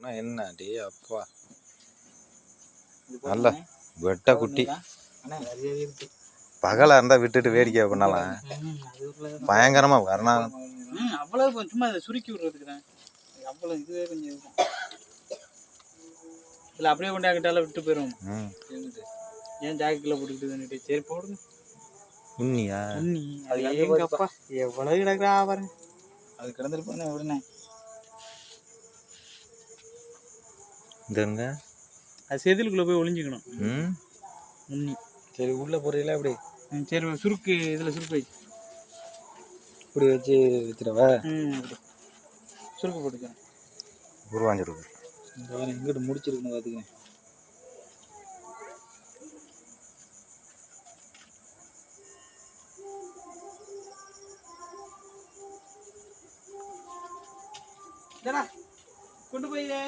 அண்ணா என்ன டே அப்பா நல்ல. வெட்ட குட்டி. பகலா இருந்தா விட்டுட்டு வேடிக்கை பண்ணலாம். பயங்கரமா கருணா ம் அவ்வளவு சும்மா இதை சுருக்கி விடுறதுக்கு தான். அவ்வளவு இதுவே கொஞ்சம் இல்லை அப்படியே கொண்டு அங்கிட்டால விட்டு போயிடும் ஏன் ஜாக்கெட்டில் போட்டுக்கிட்டு சரி போடுங்க. உண்ணியா? தண்ணி அது எங்க அப்பா எவ்வளவு கிடக்குறா பாருங்க. அது கிடந்துருப்பானே விடுனே இங்க அது செதிலுக்குள்ளே போய் ஒளிஞ்சிக்கணும். ம். உண்ணி. சரி உள்ளே போகிறீங்களா இப்படி ம், சரி சுருக்கு இதில் சுருக்கு வை இப்படி வச்சு வச்சிடவா ம் சுருக்கு போட்டுக்கிறேன் உருவாஞ்சிருக்கு இந்த வாரம் எங்கிட்ட முடிச்சிருக்குன்னு பார்த்துக்கிறேன் கொண்டு போய்